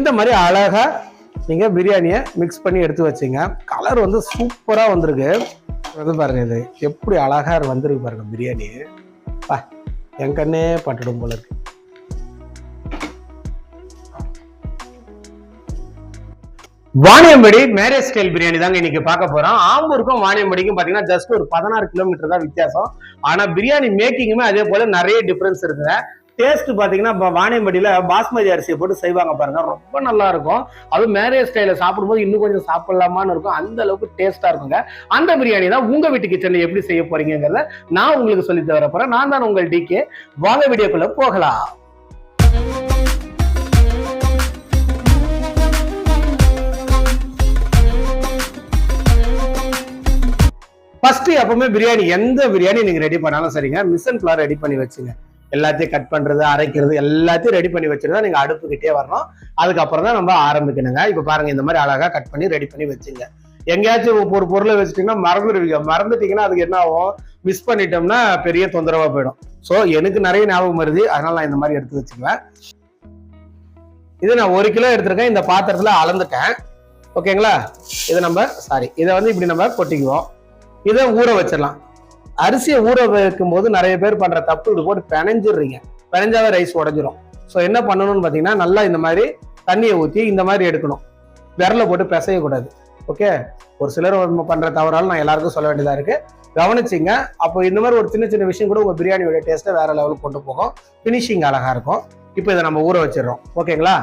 இந்த மாதிரி அழகாக நீங்கள் பிரியாணியை மிக்ஸ் பண்ணி எடுத்து வச்சீங்க. கலர் வந்து சூப்பராக வந்திருக்கு. வந்து பாருங்க இது எப்படி அழகாக வந்திருக்கு பாருங்க பிரியாணி. பா என் கண்ணே பட்டுடும் போல இருக்கு. வாணியம்படி மேரேஜ் ஸ்டைல் பிரியாணி தாங்க இன்னைக்கு பார்க்க போறோம். ஆம்பூருக்கும் வாணியம்படிக்கும் பாத்தீங்கன்னா ஜஸ்ட் ஒரு பதினாறு கிலோமீட்டர் தான் வித்தியாசம். ஆனா பிரியாணி மேக்கிங்குமே அதே போல நிறைய டிஃபரன்ஸ் இருக்குங்க. டேஸ்ட் பார்த்தீங்கன்னா இப்ப பாஸ்மதி அரிசியை போட்டு செய்வாங்க பாருங்க. ரொம்ப நல்லா இருக்கும் அதுவும் மேரேஜ் ஸ்டைலில் சாப்பிடும்போது இன்னும் கொஞ்சம் சாப்பிடலாமான்னு இருக்கும். அந்த அளவுக்கு டேஸ்ட்டாக இருக்குங்க. அந்த பிரியாணி தான் உங்கள் வீட்டு கிச்சனில் எப்படி செய்ய போறீங்கிறத நான் உங்களுக்கு சொல்லி தர போகிறேன் நான் தான் உங்கள் டிகே வாங்க வீடியோக்குள்ள போகலாம். ஃபர்ஸ்ட் எப்பவுமே பிரியாணி எந்த பிரியாணி நீங்க ரெடி பண்ணாலும் சரிங்க. மிஷன் ஃபிளார் ரெடி பண்ணி வச்சுங்க. எல்லாத்தையும் கட் பண்றது அரைக்கிறது எல்லாத்தையும் ரெடி பண்ணி வச்சுருந்தா நீங்க அடுப்புக்கிட்டே வரணும். அதுக்கப்புறம் தான் நம்ம ஆரம்பிக்கணுங்க. இப்ப பாருங்க இந்த மாதிரி அழகா கட் பண்ணி ரெடி பண்ணி வச்சுங்க. எங்கேயாச்சும் ஒரு பொருளை வச்சுட்டீங்கன்னா மறந்துடுவீங்க. மறந்துட்டீங்கன்னா அதுக்கு என்ன ஆகும்? மிஸ் பண்ணிட்டோம்னா பெரிய தொந்தரவா போயிடும். ஸோ எனக்கு நிறைய ஞாபகம் வருது. அதனால நான் இந்த மாதிரி எடுத்து வச்சுக்குவேன். இது நான் ஒரு கிலோ எடுத்திருக்கேன். இந்த பாத்திரத்துல அளந்துட்டேன். ஓகேங்களா இதை நம்ம சாரி இதை வந்து இப்படி நம்ம கொட்டிக்குவோம். இதை ஊற வச்சிடலாம். அரிசியை ஊற வைக்கும் போது நிறைய பேர் பண்ற தப்பு இது போட்டு பிணைஞ்சிடுறீங்க. பிணைஞ்சாவே ரைஸ் உடஞ்சிரும். ஸோ என்ன பண்ணணும்னு பார்த்தீங்கன்னா நல்லா இந்த மாதிரி தண்ணியை ஊற்றி இந்த மாதிரி எடுக்கணும். விரல போட்டு பிசையக்கூடாது ஓகே ஒரு சிலர் பண்ற தவறால நான் எல்லாருக்கும் சொல்ல வேண்டியதா இருக்கு. கவனிச்சிங்க. அப்போ இந்த மாதிரி ஒரு சின்ன சின்ன விஷயம் கூட உங்க பிரியாணியோட டேஸ்ட்டை வேற லெவலுக்கு கொண்டு போகும். ஃபினிஷிங் அழகா இருக்கும். இப்போ இதை நம்ம ஊற வச்சிடுறோம். ஓகேங்களா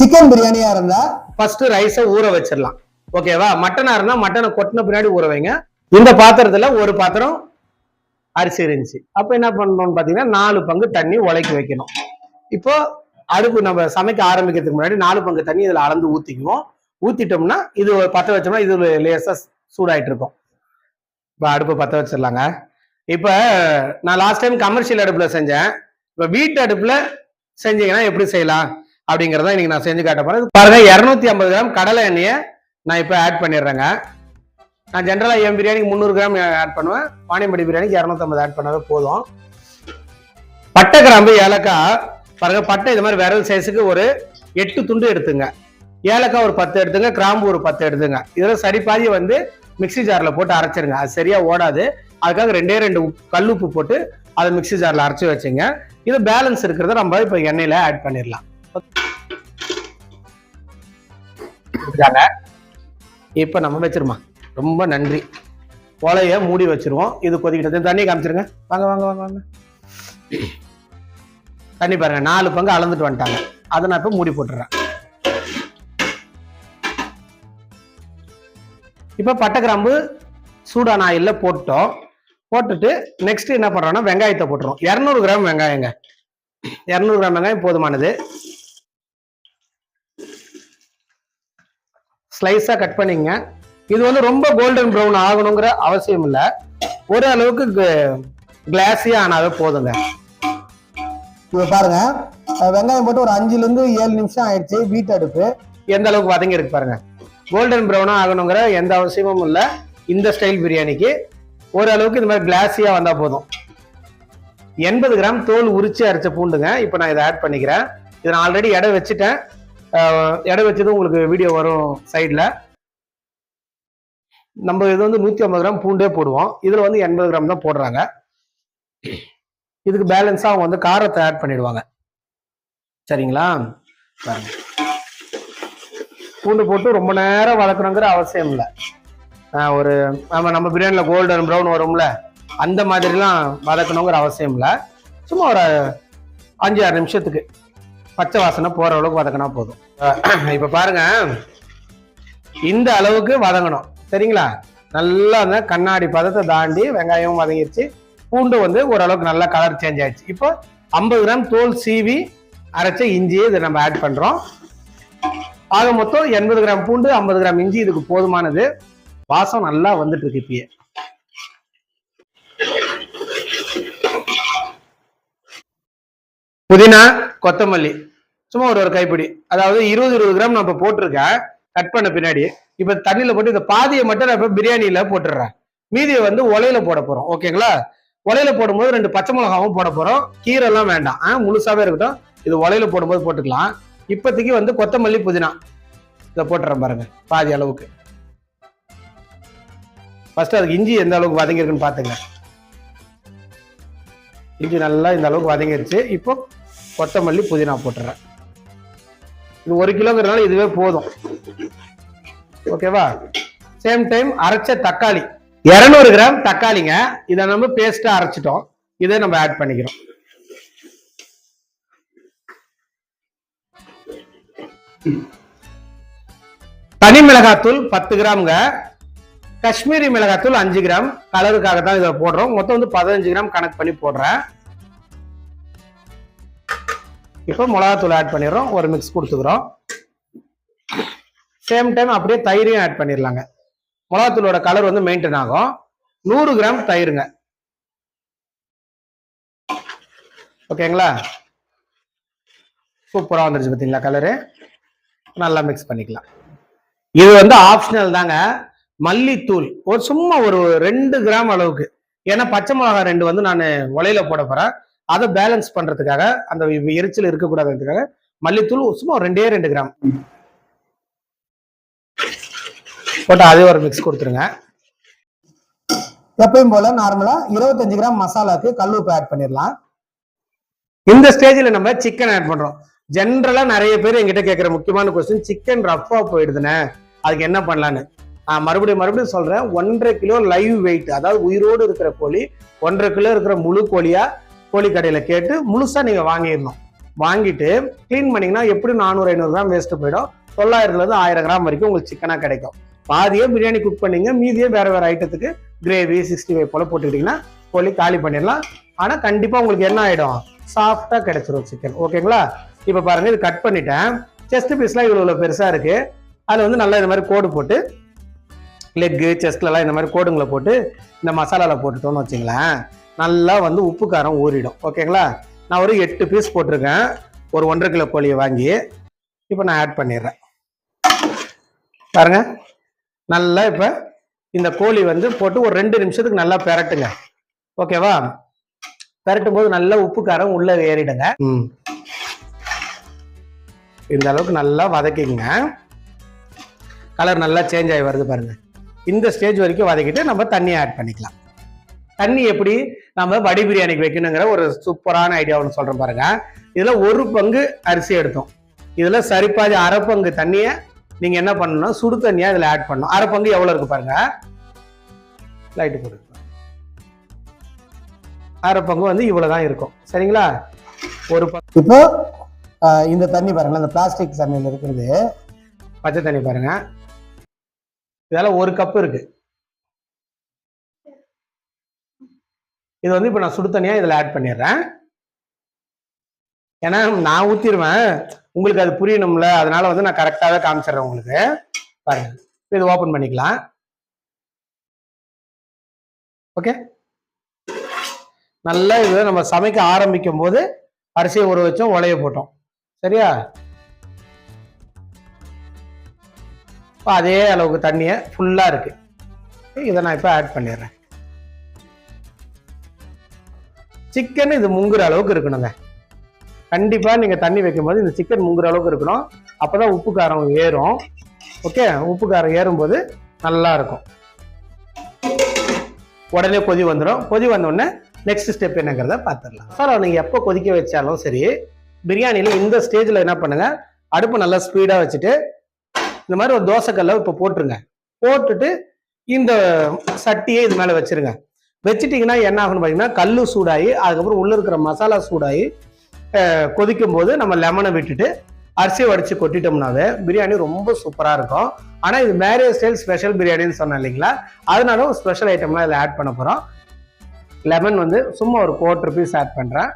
சிக்கன் பிரியாணியா இருந்தா? ஃபர்ஸ்ட் ரைஸை ஊற வச்சிடலாம். ஓகேவா மட்டனா இருந்தா மட்டனை கொட்டின பின்னாடி ஊற வைங்க. இந்த பாத்திரத்துல ஒரு பாத்திரம் அரிசி இருந்துச்சு. அப்போ என்ன பண்ணணும்னு பார்த்தீங்கன்னா நாலு பங்கு தண்ணி உலைக்கு வைக்கணும். இப்போ அடுப்பு நம்ம சமைக்க ஆரம்பிக்கிறதுக்கு முன்னாடி நாலு பங்கு தண்ணி இதில் அளந்து ஊற்றிக்குவோம் ஊற்றிட்டோம்னா இது பற்ற வச்சோம்னா இது ஒரு லேசா சூடாயிட்டு இருக்கும். இப்போ அடுப்பு பற்ற வச்சிடலாங்க. இப்போ நான் லாஸ்ட் டைம் கமர்ஷியல் அடுப்பில் செஞ்சேன். இப்போ வீட்டு அடுப்பில் செஞ்சீங்கன்னா எப்படி செய்யலாம்? அப்படிங்கிறத இன்னைக்கு நான் செஞ்சு காட்ட போகிறேன் பாருங்க இரநூத்தி ஐம்பது கிராம் கடலை எண்ணெயை நான் இப்போ ஆட் பண்ணிடுறேங்க. நான் ஜென்ரலாக என் பிரியாணிக்கு முந்நூறு கிராம் ஆட் பண்ணுவேன். பானியம்படி பிரியாணிக்கு இரநூத்தம்பது ஆட் பண்ணவே போதும். பட்டை கிராம்பு ஏலக்காய். பாருங்க பட்டை இது மாதிரி விரல் சைஸுக்கு ஒரு எட்டு துண்டு எடுத்துங்க. ஏலக்காய் ஒரு பத்து எடுத்துங்க கிராம்பு ஒரு பத்து எடுத்துங்க. இதில் சரி பாதி வந்து மிக்ஸி ஜாரில் போட்டு அரைச்சிருங்க. அது சரியா ஓடாது. அதுக்காக ரெண்டே ரெண்டு கல் உப்பு போட்டு அதை மிக்ஸி ஜாரில் அரைச்சி வச்சுங்க. இது பேலன்ஸ் இருக்கிறத நம்ம இப்போ எண்ணெயில் ஆட் பண்ணிடலாம். இப்போ நம்ம வச்சிருமா? ரொம்ப நன்றி. ஒலைய மூடி வச்சிருவோம். இது கொதிக்கிட்டு தண்ணி காமிச்சிருங்க. வாங்க வாங்க வாங்க வாங்க. தண்ணி பாருங்க. நாலு பங்கு அளந்துட்டு வந்துட்டாங்க. அதை நான் இப்போ மூடி போட்டுறேன். இப்போ பட்டை கிராம்பு சூடான ஆயில்ல போட்டோம். போட்டுட்டு நெக்ஸ்ட் என்ன பண்றோம்னா வெங்காயத்தை போட்டுரும் இரநூறு கிராம் வெங்காயங்க. இரநூறு கிராம் வெங்காயம் போதுமானது. ஸ்லைஸா கட் பண்ணிங்க. இது வந்து ரொம்ப கோல்டன் ப்ரௌன் ஆகணுங்கிற அவசியம் இல்லை. ஒரு அளவுக்கு கிளாஸியா ஆனாவே போதுங்க. இப்ப பாருங்க. வெங்காயம் போட்டு ஒரு அஞ்சுல இருந்து ஏழு நிமிஷம் ஆயிடுச்சு வீட்டு அடுப்பு. எந்த அளவுக்கு வதங்கி இருக்கு பாருங்க. கோல்டன் ப்ரௌனா ஆகணுங்கிற எந்த அவசியமும் இல்லை. இந்த ஸ்டைல் பிரியாணிக்கு ஓரளவுக்கு இந்த மாதிரி கிளாஸியா வந்தா போதும். எண்பது கிராம் தோல் உரிச்சு அரைச்ச பூண்டுங்க. இப்போ நான் இதை ஆட் பண்ணிக்கிறேன். இதை நான் ஆல்ரெடி எடை வச்சுட்டேன். எடை வச்சதும் உங்களுக்கு வீடியோ வரும் சைடில் நம்ம இது வந்து நூற்றி ஐம்பது கிராம் பூண்டே போடுவோம். இதில் வந்து எண்பது கிராம் தான் போடுறாங்க. இதுக்கு பேலன்ஸாக அவங்க வந்து காரத்தை ஆட் பண்ணிடுவாங்க. சரிங்களா? பூண்டு போட்டு ரொம்ப நேரம் வதக்கணுங்கிற அவசியம் இல்லை. ஒரு நம்ம நம்ம பிரியாணியில் கோல்டன் ப்ரௌன் வரும்ல அந்த மாதிரிலாம் வதக்கணுங்கிற அவசியம் இல்லை. சும்மா ஒரு அஞ்சு ஆறு நிமிஷத்துக்கு பச்சை வாசனை போகிற அளவுக்கு வதக்கினா போதும். இப்போ பாருங்க. இந்த அளவுக்கு வதங்கணும். சரிங்களா? நல்லா அந்த கண்ணாடி பதத்தை தாண்டி வெங்காயம் வதங்கிடுச்சு பூண்டு வந்து ஓரளவுக்கு நல்லா கலர் சேஞ்ச் ஆயிடுச்சு. இப்போ ஐம்பது கிராம் தோல் சீவி அரைச்ச இஞ்சியை இதை நம்ம ஆட் பண்ணுறோம் ஆக மொத்தம் எண்பது கிராம் பூண்டு ஐம்பது கிராம் இஞ்சி இதுக்கு போதுமானது. வாசம் நல்லா வந்துட்டு இருக்கு இப்பயே. புதினா கொத்தமல்லி. சும்மா ஒரு ஒரு கைப்பிடி. அதாவது இருபது இருபது கிராம் நான் போட்டிருக்கேன் கட் பண்ண பின்னாடி இப்ப தண்ணியில போட்டு இந்த பாதியை மட்டும் நான் இப்ப பிரியாணியில போட்டுடுறேன். மீதியை வந்து உலையில போட போறோம். ஓகேங்களா உலையில போடும்போது ரெண்டு பச்சை மிளகாவும் போட போறோம். கீரை எல்லாம் வேண்டாம். ஆஹ் முழுசாவே இருக்கட்டும். இது உலையில போடும்போது போட்டுக்கலாம். இப்போதைக்கு வந்து கொத்தமல்லி புதினா. இதை போட்டுறேன் பாருங்க பாதி அளவுக்கு. ஃபர்ஸ்ட் அதுக்கு இஞ்சி எந்த அளவுக்கு வதங்கியிருக்குன்னு பார்த்துங்க இஞ்சி நல்லா இந்த அளவுக்கு வதங்கிருச்சு. இப்போ கொத்தமல்லி புதினா போட்டுறேன். இது ஒரு கிலோங்கிறதுனால இதுவே போதும். ஓகேவா சேம் டைம் அரைச்ச தக்காளி. இரநூறு கிராம். தக்காளிங்க. இதை நம்ம பேஸ்டா அரைச்சிட்டோம். இதை நம்ம ஆட் பண்ணிக்கிறோம். தனி மிளகாத்தூள் பத்து கிராம்ங்க. காஷ்மீரி மிளகாத்தூள் அஞ்சு கிராம். கலருக்காக தான் இதை போடுறோம். மொத்தம் வந்து பதினஞ்சு கிராம் கணக்கு பண்ணி போடுறேன். இப்போ மிளகாத்தூள் ஆட் பண்ணிடுறோம். ஒரு மிக்ஸ் கொடுத்துக்கிறோம். சேம் டைம் அப்படியே தயிரையும் ஆட் பண்ணிடலாங்க மிளகாத்தூளோட கலர் வந்து மெயின்டைன் ஆகும். நூறு கிராம் தயிருங்க. ஓகேங்களா சூப்பராக வந்துருச்சு பார்த்தீங்களா கலரு நல்லா மிக்ஸ் பண்ணிக்கலாம். இது வந்து ஆப்ஷனல் தாங்க. மல்லித்தூள். ஒரு சும்மா ஒரு ரெண்டு கிராம் அளவுக்கு. ஏன்னா பச்சை மிளகா ரெண்டு வந்து நான் உலையில போட போறேன். அதை பேலன்ஸ் பண்றதுக்காக அந்த எரிச்சல் இருக்கக்கூடாதுக்காக மல்லித்தூள் சும்மா ரெண்டே ரெண்டு கிராம் போட்டு அதே ஒரு மிக்ஸ் கொடுத்துருங்க. எப்பயும் போல நார்மலா இருபத்தஞ்சு கிராம் மசாலாக்கு கல் உப்பு ஆட் பண்ணிடலாம் இந்த ஸ்டேஜ்ல நம்ம சிக்கன் ஆட் பண்றோம். ஜென்ரலா நிறைய பேர் என்கிட்ட கேட்கிற முக்கியமான கொஸ்டின் சிக்கன் ரஃபா போயிடுதுண்ணே. அதுக்கு என்ன பண்ணலான்னு நான் மறுபடியும் மறுபடியும் சொல்றேன். ஒன்றரை கிலோ லைவ் வெயிட் அதாவது உயிரோடு இருக்கிற கோழி ஒன்றரை கிலோ இருக்கிற முழு கோழியா கோழி கடையில கேட்டு முழுசா நீங்க வாங்கிடணும். வாங்கிட்டு க்ளீன் பண்ணீங்கன்னா எப்படி நானூறு ஐநூறு கிராம் வேஸ்ட் போயிடும். தொள்ளாயிரத்துல இருந்து ஆயிரம் கிராம் வரைக்கும் உங்களுக்கு சிக்கனா கிடைக்கும். பாதியே பிரியாணி குக் பண்ணீங்க. மீதியே வேற வேற ஐட்டத்துக்கு கிரேவி சிக்ஸ்டி ஃபைவ் போல போட்டுக்கிட்டீங்கன்னா கோழி காலி பண்ணிடலாம். ஆனா கண்டிப்பா உங்களுக்கு என்ன ஆயிடும்? சாஃப்டா கிடைச்சிரும் சிக்கன் ஓகேங்களா இப்ப பாருங்க இது கட் பண்ணிட்டேன். செஸ்ட் பீஸ்லாம் இவ்வளோ இவ்வளவு பெருசா இருக்கு. அதுல வந்து நல்லா இந்த மாதிரி கோடு போட்டு லெக்கு செஸ்ட்லலாம் இந்த மாதிரி கோடுங்களை போட்டு இந்த மசாலாவில் போட்டுட்டோம்னு வச்சுங்களேன். நல்லா வந்து உப்பு காரம் ஊறிடும். ஓகேங்களா நான் ஒரு எட்டு பீஸ் போட்டிருக்கேன். ஒரு ஒன்றரை கிலோ கோழியை வாங்கி இப்போ நான் ஆட் பண்ணிடுறேன். பாருங்கள் நல்லா இப்போ இந்த கோழி வந்து போட்டு ஒரு ரெண்டு நிமிஷத்துக்கு நல்லா பெரட்டுங்க. ஓகேவா பெரட்டும் போது நல்லா உப்பு காரம் உள்ள ஏறிடுங்க. ம். இந்த அளவுக்கு நல்லா வதக்கிங்க கலர் நல்லா சேஞ்ச் ஆகி வருது பாருங்க. இந்த ஸ்டேஜ் வரைக்கும் வதக்கிட்டு நம்ம தண்ணி ஆட் பண்ணிக்கலாம். தண்ணி எப்படி நம்ம வடி பிரியாணிக்கு வைக்கணுங்கிற ஒரு சூப்பரான ஐடியா ஒன்று சொல்றேன் பாருங்க. இதுல ஒரு பங்கு அரிசி எடுத்தோம். இதுல சரிப்பாதி அரை பங்கு தண்ணியை நீங்க என்ன பண்ணணும்? சுடு தண்ணியா இதுல ஆட் பண்ணணும். அரை பங்கு எவ்வளவு இருக்கு பாருங்க. லைட்டு போட்டு அரை பங்கு வந்து இவ்வளவுதான் இருக்கும். சரிங்களா? ஒரு இப்போ இந்த தண்ணி பாருங்களேன். இந்த பிளாஸ்டிக் தண்ணியில் இருக்கிறது. பச்சை தண்ணி பாருங்க. இதெல்லாம் ஒரு கப் இருக்கு. இது வந்து இப்போ நான் சுடு தண்ணியா இதுல ஆட் பண்ணிடுறேன். ஏன்னா நான் ஊத்திடுவேன் உங்களுக்கு அது புரியணும்ல. அதனால வந்து நான் கரெக்டாகவே காமிச்சிடுறேன் உங்களுக்கு. பாருங்க. இது ஓப்பன் பண்ணிக்கலாம். ஓகே நல்லா இது நம்ம சமைக்க ஆரம்பிக்கும் போது அரிசியை ஊற வச்சோம் உலைய போட்டோம். சரியா? இப்போ அதே அளவுக்கு தண்ணியை ஃபுல்லாக இருக்கு. இதை நான் இப்போ ஆட் பண்ணிடுறேன். சிக்கன் இது முங்குற அளவுக்கு இருக்கணுங்க. கண்டிப்பாக நீங்கள் தண்ணி வைக்கும்போது இந்த சிக்கன் முங்குற அளவுக்கு இருக்கணும். அப்பதான் உப்பு காரம் ஏறும். ஓகே உப்பு காரம் ஏறும்போது நல்லா இருக்கும். உடனே கொதி வந்துடும் கொதி வந்தோடனே நெக்ஸ்ட் ஸ்டெப் என்னங்கிறத பார்த்துடலாம். சார் நீங்கள் எப்போ கொதிக்க வச்சாலும் சரி பிரியாணியில் இந்த ஸ்டேஜில் என்ன பண்ணுங்கள் அடுப்பு நல்லா ஸ்பீடாக வச்சுட்டு இந்த மாதிரி ஒரு தோசைக்கல்ல இப்போ போட்டுருங்க. போட்டுட்டு இந்த சட்டியை இது மேலே வச்சிருங்க. வச்சுட்டிங்கன்னா என்ன ஆகும்னு பார்த்தீங்கன்னா கல்லு சூடாகி அதுக்கப்புறம் உள்ளே இருக்கிற மசாலா சூடாகி கொதிக்கும் போது நம்ம லெமனை விட்டுட்டு அரிசியை வடிச்சு கொட்டிட்டோம்னாவே பிரியாணி ரொம்ப சூப்பராக இருக்கும். ஆனால் இது மேரேஜ் ஸ்டைல் ஸ்பெஷல் பிரியாணின்னு சொன்னேன் இல்லைங்களா? அதனால ஒரு ஸ்பெஷல் ஐட்டம்லாம் இதில் ஆட் பண்ண போகிறோம் லெமன் வந்து சும்மா ஒரு குவார்டர் பீஸ் ஆட் பண்ணுறேன்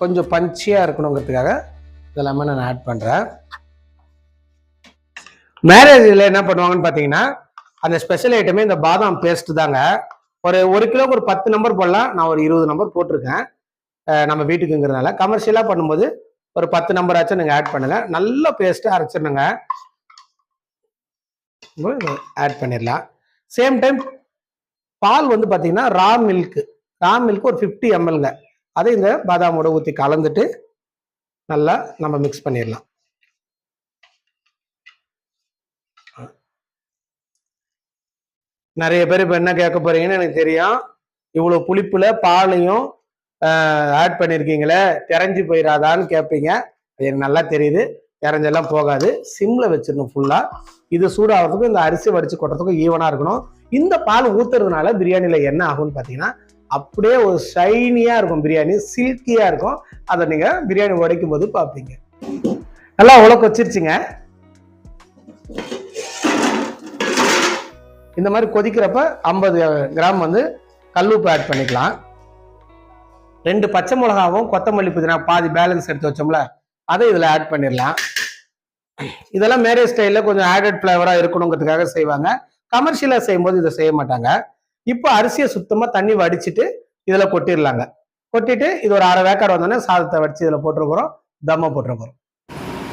கொஞ்சம் பஞ்சியாக இருக்கணுங்கிறதுக்காக இந்த லெமனை நான் ஆட் பண்ணுறேன் மேரேஜில் என்ன பண்ணுவாங்கன்னு பார்த்தீங்கன்னா அந்த ஸ்பெஷல் ஐட்டமே இந்த பாதாம் பேஸ்ட் தாங்க. ஒரு ஒரு கிலோக்கு ஒரு பத்து நம்பர் போடலாம். நான் ஒரு இருபது நம்பர் போட்டிருக்கேன். நம்ம வீட்டுக்குங்கிறதுனால. கமர்ஷியலாக பண்ணும்போது ஒரு பத்து நம்பர் ஆச்சும் நீங்கள் ஆட் பண்ணுங்கள் நல்ல பேஸ்ட்டு அரைச்சிடணுங்க. ஆட் பண்ணிடலாம். சேம் டைம் பால் வந்து பார்த்தீங்கன்னா ரா மில்க்கு ரா மில்க் ஒரு ஃபிஃப்டி எம்எல்ங்க அதை இந்த பாதாமோட ஊற்றி கலந்துட்டு நல்லா நம்ம மிக்ஸ் பண்ணிடலாம். நிறைய பேர் இப்போ என்ன கேட்க போறீங்கன்னு எனக்கு தெரியும். இவ்வளோ புளிப்புல பாலையும் ஆட் பண்ணியிருக்கீங்களே தெரஞ்சு போயிடாதான்னு கேட்பீங்க அது எனக்கு நல்லா தெரியுது. இறஞ்செல்லாம் போகாது. சிம்ல வச்சிடணும் ஃபுல்லா இது சூடாகிறதுக்கும் இந்த அரிசி வடிச்சு கொட்டுறதுக்கும் ஈவனாக இருக்கணும். இந்த பால் ஊத்துறதுனால பிரியாணியில் என்ன ஆகும்னு பார்த்தீங்கன்னா அப்படியே ஒரு ஷைனியாக இருக்கும் பிரியாணி சில்கியாக இருக்கும். அதை நீங்கள் பிரியாணி உடைக்கும் போது பார்ப்பீங்க நல்லா உலக்க வச்சிருச்சுங்க. இந்த மாதிரி கொதிக்கிறப்ப ஐம்பது கிராம் வந்து கல்லுப்பு ஆட் பண்ணிக்கலாம். ரெண்டு பச்சை மிளகாவும் கொத்தமல்லி புதினா பாதி பேலன்ஸ் எடுத்து வச்சோம்ல அதை இதில் ஆட் பண்ணிடலாம். இதெல்லாம் மேரேஜ் ஸ்டைலில் கொஞ்சம் ஆடட் ஃப்ளேவராக இருக்கணுங்கிறதுக்காக செய்வாங்க. கமர்ஷியலாக செய்யும்போது இதை செய்ய மாட்டாங்க. இப்போ அரிசியை சுத்தமாக தண்ணி வடிச்சிட்டு இதில் கொட்டிடலாங்க. கொட்டிட்டு இது ஒரு அரை வேக்காடு வந்தோடனே சாதத்தை வடித்து இதில் போட்டுருக்குறோம் தம்மை போட்டுருக்குறோம்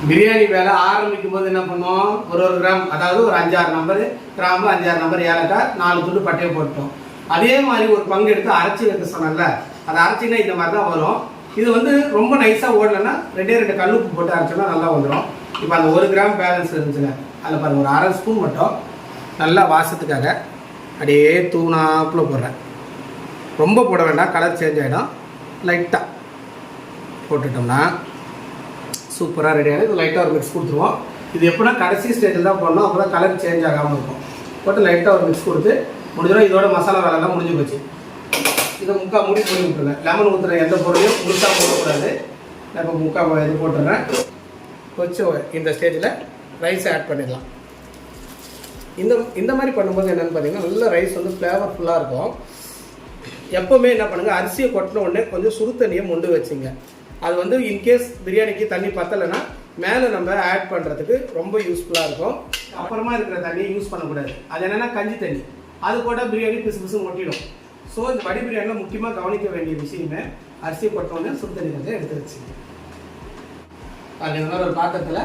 பிரியாணி வேலை ஆரம்பிக்கும் போது என்ன பண்ணுவோம்? ஒரு ஒரு கிராம் அதாவது ஒரு அஞ்சாறு நம்பர் கிராம்பு அஞ்சாறு நம்பர் ஏலக்காய் நாலு துண்டு பட்டையை போட்டோம் அதே மாதிரி ஒரு பங்கு எடுத்து அரைச்சி வைக்க சொன்னல அதை அரைச்சின்னா இந்த மாதிரி தான் வரும். இது வந்து ரொம்ப நைஸாக ஓடலைன்னா ரெண்டே ரெண்டு கல்லுப்பு போட்டு அரைச்சோம்னா நல்லா வந்துடும் இப்போ அந்த ஒரு கிராம் பேலன்ஸ் இருந்துச்சுங்க. அதில் பாருங்கள் ஒரு அரை ஸ்பூன் மட்டும் நல்லா வாசத்துக்காக அப்படியே தூணாப்பில் போடுறேன். ரொம்ப போட வேண்டாம் கலர் சேஞ்ச் ஆகிடும் லைட்டாக போட்டுட்டோம்னா சூப்பராக ரெடி ஆகிடும் இது லைட்டாக ஒரு மிக்ஸ் கொடுத்துருவோம். இது எப்படின்னா கடைசி ஸ்டேஜில் தான் போடணும் அப்போ தான் கலர் சேஞ்ச் ஆகாமல் இருக்கும். போட்டு லைட்டாக ஒரு மிக்ஸ் கொடுத்து முடிஞ்சிடும் இதோட மசாலா வேலைலாம் முடிஞ்சு போச்சு. இதை முக்கால் மூடி போய் விட்டுருங்க. லெமன் ஊற்றுற எந்த பொருளையும் முழுசாக போடக்கூடாது. நான் இப்போ முக்கால் இது போட்டுடுறேன். கொஞ்சம் இந்த ஸ்டேஜில் ரைஸை ஆட் பண்ணிடலாம். இந்த இந்த மாதிரி பண்ணும்போது என்னென்னு பார்த்தீங்கன்னா நல்ல ரைஸ் வந்து ஃப்ளேவர்ஃபுல்லாக இருக்கும். எப்போவுமே என்ன பண்ணுங்கள் அரிசியை கொட்டின உடனே கொஞ்சம் சுடு தண்ணியை மொண்டு வச்சுங்க. அது வந்து இன்கேஸ் பிரியாணிக்கு தண்ணி பத்தலைன்னா மேலே நம்ம ஆட் பண்ணுறதுக்கு ரொம்ப யூஸ்ஃபுல்லாக இருக்கும். அப்புறமா இருக்கிற தண்ணியை யூஸ் பண்ணக்கூடாது. அது என்னென்னா கஞ்சி தண்ணி. அது போட்டால் பிரியாணி பிசு பிசு ஒட்டிடும். ஸோ இந்த வடி பிரியாணியில் முக்கியமாக கவனிக்க வேண்டிய விஷயமே அரிசியை கொட்டின சுடு தண்ணி கொஞ்சம் எடுத்து வச்சுங்க அது இந்த மாதிரி ஒரு பாத்திரத்தில்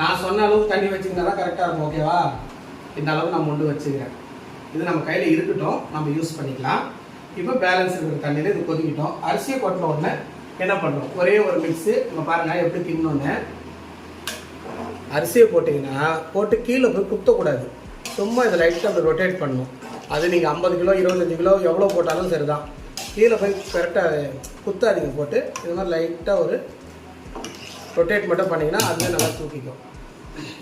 நான் சொன்ன அளவுக்கு தண்ணி வச்சிங்கன்னா தான் கரெக்டாக இருக்கும் ஓகேவா இந்த அளவுக்கு நான் முண்டு வச்சுக்கிறேன். இது நம்ம கையில் இருக்கட்டும் நம்ம யூஸ் பண்ணிக்கலாம். இப்போ பேலன்ஸ் இருக்கிற தண்ணியில் இது கொதிக்கிட்டோம். அரிசியை கொட்டின உடனே என்ன பண்ணுறோம் ஒரே ஒரு மிக்ஸு நம்ம பாருங்கள் எப்படி தின்னோன்னு. அரிசியை போட்டிங்கன்னா போட்டு கீழே போய் குத்தக்கூடாது. சும்மா இதை லைட்டாக அதை ரொட்டேட் பண்ணணும் அது நீங்கள் ஐம்பது கிலோ இருபத்தஞ்சி கிலோ எவ்வளோ போட்டாலும் சரி தான் கீழே போய் கரெக்டாக குத்தாதீங்க போட்டு. இது மாதிரி லைட்டாக ஒரு ரொட்டேட் மட்டும் பண்ணிங்கன்னா அதுவே நல்லா தூக்கிக்கும்.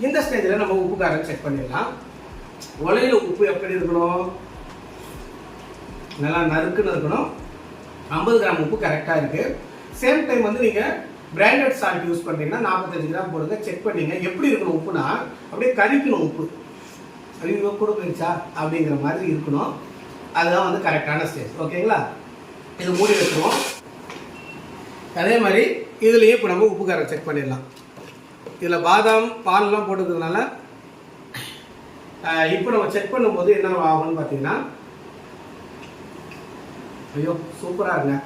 இந்த ஸ்டேஜில் நம்ம உப்பு காரம் செக் பண்ணிடலாம். உலையில உப்பு எப்படி இருக்கணும்? நல்லா நறுக்குன்னு இருக்கணும். ஐம்பது கிராம் உப்பு கரெக்டாக இருக்குது சேம் டைம் வந்து நீங்கள் பிராண்டட் சால்ட் யூஸ் பண்ணுறீங்கன்னா நாற்பத்தஞ்சு கிராம் போடுங்க செக் பண்ணிங்க. எப்படி இருக்கணும் உப்புனா அப்படியே கறிக்கணும் உப்பு. ஐயோ கூட அப்படிங்கிற மாதிரி இருக்கணும். அதுதான் வந்து கரெக்டான ஸ்டேஜ் ஓகேங்களா? இது மூடி வச்சுருவோம். அதே மாதிரி இதுலேயும் இப்போ நம்ம உப்பு காரம் செக் பண்ணிடலாம். இதில் பாதாம் பால்லாம் போட்டுக்கிறதுனால இப்போ நம்ம செக் பண்ணும்போது என்ன ஆகும்னு பார்த்தீங்கன்னா ஐயோ சூப்பராக இருங்க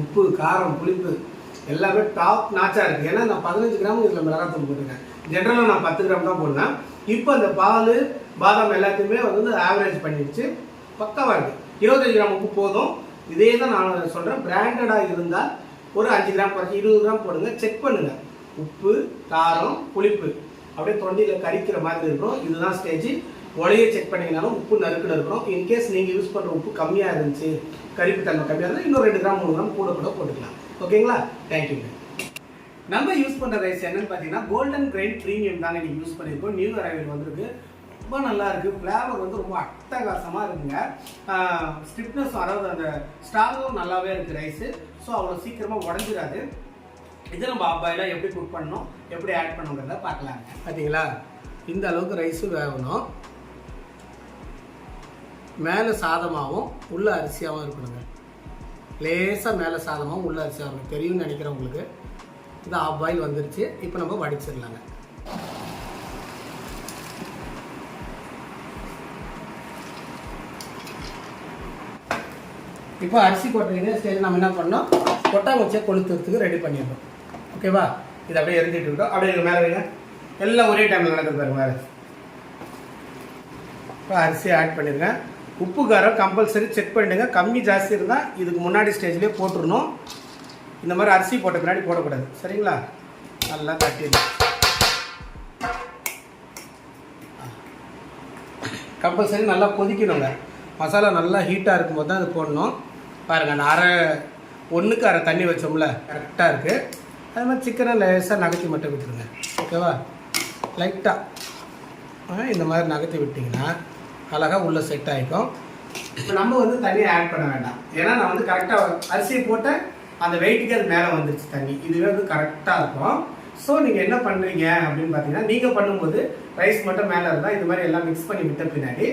உப்பு காரம் புளிப்பு எல்லாமே டாப் நாச்சாக இருக்குது ஏன்னா நான் பதினஞ்சு கிராம் இதில் மிளகாத்தூள் போட்டிருக்கேன். ஜென்ரலாக நான் பத்து கிராம் தான் போடணும் இப்போ அந்த பால் பாதாம் எல்லாத்தையுமே வந்து ஆவரேஜ் பண்ணிடுச்சு. பக்காவாக இருக்குது இருபத்தஞ்சு கிராம் உப்பு போதும். இதே தான் நான் சொல்கிறேன் பிராண்டடாக இருந்தால் ஒரு அஞ்சு கிராம் குறைச்சி இருபது கிராம் போடுங்க. செக் பண்ணுங்கள் உப்பு காரம் புளிப்பு. அப்படியே தொண்டியில் கரிக்கிற மாதிரி இருக்கும் இதுதான் ஸ்டேஜ் உலையை செக் பண்ணிங்கனாலும் உப்பு நறுக்குன்னு இருக்கணும். இன்கேஸ் நீங்கள் யூஸ் பண்ணுற உப்பு கம்மியாக இருந்துச்சு கருப்பு தன்மை கம்மியாக இருந்தால் இன்னும் ரெண்டு கிராம் மூணு கிராம் கூட கூட போட்டுக்கலாம். ஓகேங்களா தேங்க்யூங்க நம்ம யூஸ் பண்ணுற ரைஸ் என்னன்னு பார்த்தீங்கன்னா கோல்டன் கிரைன் ப்ரீமியம் தாங்க நீங்கள் யூஸ் பண்ணியிருக்கோம் நியூ அரைவல் வந்திருக்கு. ரொம்ப நல்லா இருக்குது ஃப்ளேவர் வந்து ரொம்ப அட்டகாசமாக இருக்குங்க. ஸ்டிப்னஸ் அதாவது அந்த ஸ்ட்ராங்கும் நல்லாவே இருக்குது ரைஸு ஸோ அவ்வளோ சீக்கிரமாக உடஞ்சிடாது இதை நம்ம அப்பாயெலாம் எப்படி குக் பண்ணணும் எப்படி ஆட் பண்ணுங்கிறத பார்க்கலாங்க. பார்த்தீங்களா இந்த அளவுக்கு ரைஸும் வேகணும். மேலே சாதமாகவும் உள்ள அரிசியாகவும் இருக்கணுங்க. லேசாக மேலே சாதமாகவும் உள்ள அரிசியாக இருக்கும் தெரியும்னு நினைக்கிறேன் உங்களுக்கு. இது ஆஃப் பாயில் வந்துருச்சு. இப்போ நம்ம வடிச்சிடலாங்க. இப்போ அரிசி கொட்டுறீங்க சரி நம்ம என்ன பண்ணோம்? கொட்டாங்குச்சியை கொளுத்துறதுக்கு ரெடி பண்ணிடுறோம் ஓகேவா இது அப்படியே எரிஞ்சிட்டு இருக்கோம். அப்படியே மேலே வைங்க. எல்லாம் ஒரே டைமில் நடக்குது பாருங்க வேறு இப்போ அரிசி ஆட் பண்ணிடுறேன் உப்பு காரம் கம்பல்சரி செக் பண்ணிடுங்க. கம்மி ஜாஸ்தி இருந்தால் இதுக்கு முன்னாடி ஸ்டேஜ்லேயே போட்டுருணும் இந்த மாதிரி அரிசி போட்ட பின்னாடி போடக்கூடாது. சரிங்களா? நல்லா தட்டிடணும் கம்பல்சரி நல்லா கொதிக்கணுங்க. மசாலா நல்லா ஹீட்டாக இருக்கும்போது தான் இது போடணும். பாருங்கள் நான் அரை ஒன்றுக்கு அரை தண்ணி வச்சோம்ல கரெக்டாக இருக்குது அது மாதிரி சிக்கனை லேசாக நகர்த்தி மட்டும் விட்டுருங்க. ஓகேவா? லைட்டாக இந்த மாதிரி நகர்த்தி விட்டிங்கன்னா அழகாக உள்ளே செட் ஆகிக்கும் இப்போ நம்ம வந்து தண்ணியை ஆட் பண்ண வேண்டாம். ஏன்னா நான் வந்து கரெக்டாக அரிசியை போட்டேன் அந்த வெயிட்டுக்கு அது மேலே வந்துருச்சு தண்ணி. இதுவே வந்து கரெக்டாக இருக்கும். ஸோ நீங்கள் என்ன பண்ணுறீங்க அப்படின்னு பார்த்தீங்கன்னா நீங்கள் பண்ணும்போது ரைஸ் மட்டும் மேலே இருந்தால் இது மாதிரி எல்லாம் மிக்ஸ் பண்ணி விட்ட பின்னாடி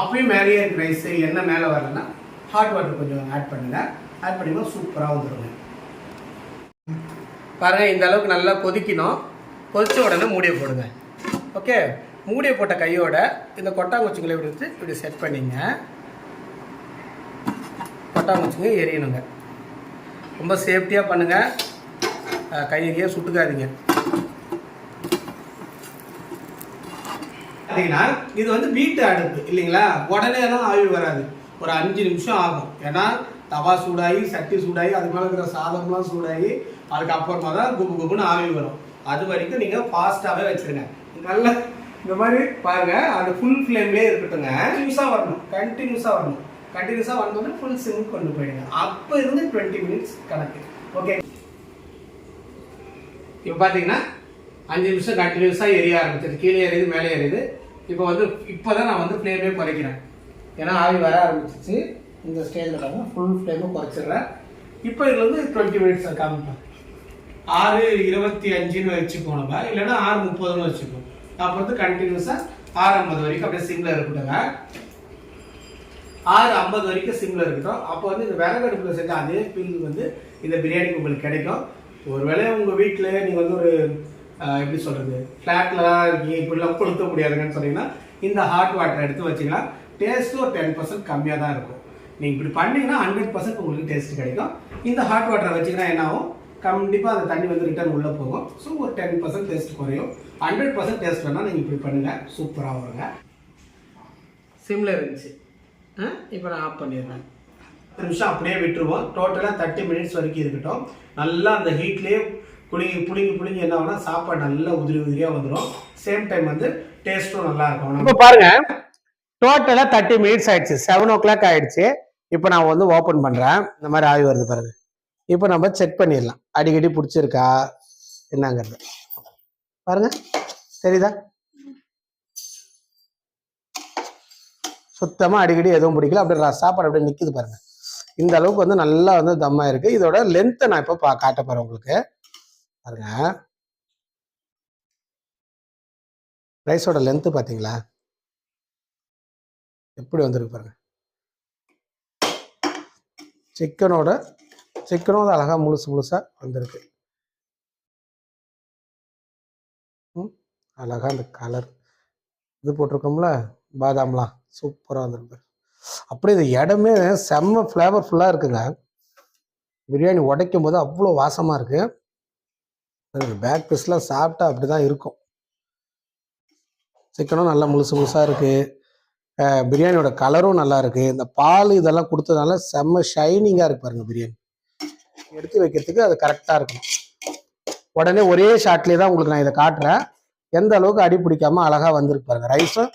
அப்பயும் மேலேயே இருக்கு ரைஸ் என்ன மேலே வரலன்னா ஹாட் வாட்டர் கொஞ்சம் ஆட் பண்ணுங்கள் ஆட் பண்ணிங்கன்னா சூப்பராக வந்துருங்க. பாருங்கள் இந்த அளவுக்கு நல்லா கொதிக்கணும். கொதித்த உடனே மூடியை போடுங்க. ஓகே மூடியை போட்ட கையோட இந்த கொட்டாங்குச்சிங்களை எடுத்து இப்படி செட் பண்ணிங்க. கொட்டாங்குச்சிங்க எரியணுங்க. ரொம்ப சேஃப்டியாக பண்ணுங்கள் கையையே சுட்டுக்காதீங்க. பார்த்தீங்கன்னா இது வந்து வீட்டு அடுப்பு இல்லைங்களா? உடனே தான் ஆவி வராது. ஒரு அஞ்சு நிமிஷம் ஆகும். ஏன்னா தவா சூடாகி சட்டி சூடாகி அது மேலே இருக்கிற சாதம்லாம் சூடாகி அதுக்கப்புறமா தான் குப்பு குபுன்னு ஆவி வரும். அது வரைக்கும் நீங்கள் ஃபாஸ்ட்டாகவே வச்சுருங்க. நல்லா இந்த மாதிரி பாருங்க அது ஃபுல் ஃப்ளேம்லேயே இருக்கட்டுங்க. கண்டினியூஸாக வரணும். கண்டினியூஸாக வரணும். கண்டினியூஸாக வந்தோடனே ஃபுல் சிம் கொண்டு போயிடுங்க. அப்போ இருந்து டுவெண்ட்டி மினிட்ஸ் கணக்கு. ஓகே இப்போ பார்த்தீங்கன்னா அஞ்சு நிமிஷம் கண்டினியூஸாக எரிய ஆரம்பிச்சது. கீழே எரியுது மேலே எரியுது. இப்போ வந்து இப்போ தான் நான் வந்து ஃப்ளேமே குறைக்கிறேன். ஏன்னா ஆவி வர ஆரம்பிச்சிச்சு. இந்த ஸ்டேஜில் பாருங்க ஃபுல் ஃப்ளேமை குறைச்சிடுறேன். இப்போ இதில் வந்து டுவெண்ட்டி மினிட்ஸ் காமிப்பேன். ஆறு இருபத்தி அஞ்சுன்னு வச்சுப்போம் நம்ம இல்லைன்னா ஆறு முப்பதுன்னு வச்சுப்போம் அப்போ வந்து கண்டினியூஸாக ஆறு ஐம்பது வரைக்கும் அப்படியே சிம்மில் இருக்கட்டுங்க ஆறு ஐம்பது வரைக்கும் சிம்மில் இருக்கட்டும். அப்போ வந்து இந்த விறகு செஞ்ச அதே பில் வந்து இந்த பிரியாணிக்கு உங்களுக்கு கிடைக்கும். ஒருவேளை உங்கள் வீட்டில் நீங்கள் வந்து ஒரு எப்படி சொல்கிறது ஃப்ளாட்லலாம் இருக்கீங்க இப்படிலாம் கொளுத்த முடியாதுங்கன்னு சொன்னீங்கன்னா இந்த ஹாட் வாட்டர் எடுத்து வச்சிங்கன்னா டேஸ்ட்டும் ஒரு டென் பர்சன்ட் கம்மியாக தான் இருக்கும். நீங்கள் இப்படி பண்ணிங்கன்னா ஹண்ட்ரட் பர்சன்ட் உங்களுக்கு டேஸ்ட் கிடைக்கும். இந்த ஹாட் வாட்டரை வச்சிங்கன்னா என்ன ஆகும்? கண்டிப்பாக அந்த தண்ணி வந்து ரிட்டர்ன் உள்ளே போகும். ஸோ ஒரு டென் பர்சன்ட் டேஸ்ட் குறையும். ஹண்ட்ரட் பர்சன்ட் டேஸ்ட் வேணால் நீங்கள் இப்படி பண்ணுங்கள் சூப்பராக வருங்க. சிம்ல இருந்துச்சு. இப்போ நான் ஆஃப் பண்ணிடுறேன். பத்து நிமிஷம் அப்படியே விட்டுருவோம். டோட்டலாக தேர்ட்டி மினிட்ஸ் வரைக்கும் இருக்கட்டும். நல்லா அந்த ஹீட்லேயே புளிங்கி புளிங்கி புளிங்கி என்ன ஆகும்னா சாப்பாடு நல்லா உதிரி உதிரியாக வந்துடும் சேம் டைம் வந்து டேஸ்ட்டும் நல்லா இருக்கும். இப்போ பாருங்க. டோட்டலாக தேர்ட்டி மினிட்ஸ் ஆயிடுச்சு. செவன் ஓ கிளாக் ஆயிடுச்சு. இப்போ நான் வந்து ஓப்பன் பண்ணுறேன் இந்த மாதிரி ஆவி வருது பாருங்க. இப்போ நம்ம செக் பண்ணிடலாம். அடிக்கடி பிடிச்சிருக்கா? என்னங்கிறது. பாருங்க. தெரியுதா? சுத்தமாக அடிக்கடி எதுவும் பிடிக்கல. அப்படியே சாப்பாடு அப்படியே நிற்குது பாருங்க. இந்த அளவுக்கு வந்து நல்லா வந்து தம்மா இருக்கு. இதோட லென்த்தை நான் இப்போ பா காட்ட போறேன் உங்களுக்கு. பாருங்க. ரைஸோட லென்த்து பார்த்தீங்களா எப்படி வந்திருக்கு பாருங்க. சிக்கனோட சிக்கனும் வந்து அழகா முழுசு முழுசாக வந்திருக்கு. ம், அந்த கலர் இது போட்டிருக்கோம்ல பாதாம்லாம் சூப்பராக வந்திருக்கு அப்படியே இந்த இடமே செம்ம ஃப்ளேவர்ஃபுல்லாக இருக்குங்க. பிரியாணி உடைக்கும் போது அவ்வளோ வாசமாக இருக்குது பேக் பீஸ்லாம் சாப்பிட்டா அப்படி தான் இருக்கும். சிக்கனும் நல்லா முழுசு முழுசாக இருக்குது பிரியாணியோட கலரும் நல்லா இருக்குது இந்த பால் இதெல்லாம் கொடுத்ததுனால செம்ம ஷைனிங்காக இருக்கு பாருங்கள் பிரியாணி. எடுத்து வைக்கிறதுக்கு அது கரெக்டாக இருக்கும் உடனே ஒரே ஷாட்லேயே தான் உங்களுக்கு நான் இதை காட்டுறேன். எந்த அளவுக்கு அடி பிடிக்காம அழகாக வந்திருக்கு பாருங்க. ரைஸும்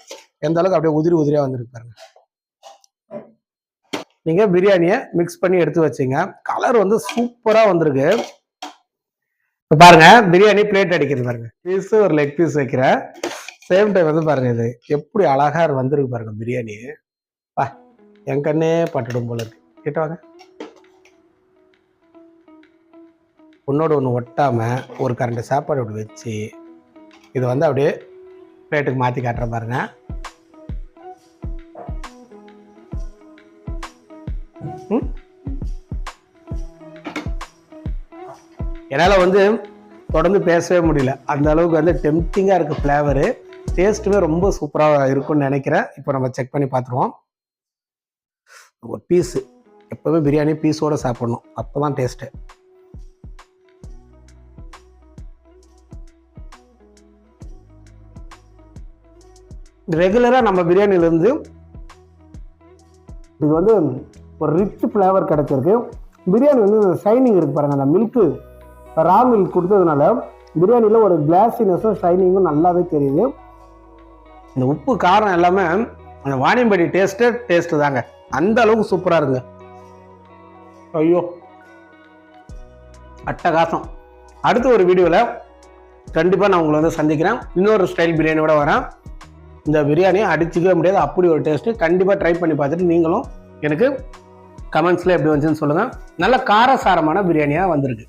எந்த அளவுக்கு அப்படியே உதிரி உதிரியாக வந்திருக்கு பாருங்க. நீங்கள் பிரியாணியை மிக்ஸ் பண்ணி எடுத்து வச்சீங்க. கலர் வந்து சூப்பராக வந்திருக்கு. இப்போ பாருங்க பிரியாணி பிளேட் அடிக்கிறது பாருங்க. பீஸ் ஒரு லெக் பீஸ் வைக்கிறேன். சேம் டைம் வந்து பாருங்க இது. எப்படி அழகாக வந்திருக்கு பாருங்க பிரியாணி. வா என் கண்ணே பட்டுடும் போல இருக்கு. கேட்டு வாங்க. ஒன்னோட ஒன்று ஒட்டாமல் ஒரு கரண்ட சாப்பாடு இப்படி வச்சு இதை வந்து அப்படியே பிளேட்டுக்கு மாற்றி காட்டுற பாருங்க. என்னால் வந்து தொடர்ந்து பேசவே முடியல. அந்த அளவுக்கு வந்து டெம்டிங்காக இருக்குது ஃப்ளேவரு டேஸ்ட்டுமே ரொம்ப சூப்பராக இருக்கும்னு நினைக்கிறேன். இப்போ நம்ம செக் பண்ணி பார்த்துருவோம். ஒரு பீஸு எப்போவுமே பிரியாணி பீஸோடு சாப்பிட்ணும். அப்போ தான் டேஸ்ட்டு ரெகுலராக நம்ம பிரியாணிலேருந்து இது வந்து ஒரு ரிச் ஃப்ளேவர் கிடச்சிருக்கு. பிரியாணி வந்து ஷைனிங் இருக்குது பாருங்கள் அந்த மில்க்கு ரா மில்க் கொடுத்ததுனால பிரியாணியில் ஒரு கிளாஸினஸும் ஷைனிங்கும் நல்லாவே தெரியுது. இந்த உப்பு காரம் எல்லாமே அந்த வாணியம்படி டேஸ்ட்டு டேஸ்ட்டு தாங்க. அந்த அளவுக்கு சூப்பராக இருக்குங்க ஐயோ. அட்டகாசம். அடுத்த ஒரு வீடியோவில் கண்டிப்பாக நான் உங்களை வந்து சந்திக்கிறேன். இன்னொரு ஸ்டைல் பிரியாணியோட வரேன். இந்த பிரியாணியை அடிச்சுக்கவே முடியாது. அப்படி ஒரு டேஸ்ட்டு கண்டிப்பாக ட்ரை பண்ணி பார்த்துட்டு நீங்களும் எனக்கு கமெண்ட்ஸில் எப்படி வந்துச்சுன்னு சொல்லுங்கள் நல்ல காரசாரமான பிரியாணியாக வந்திருக்கு.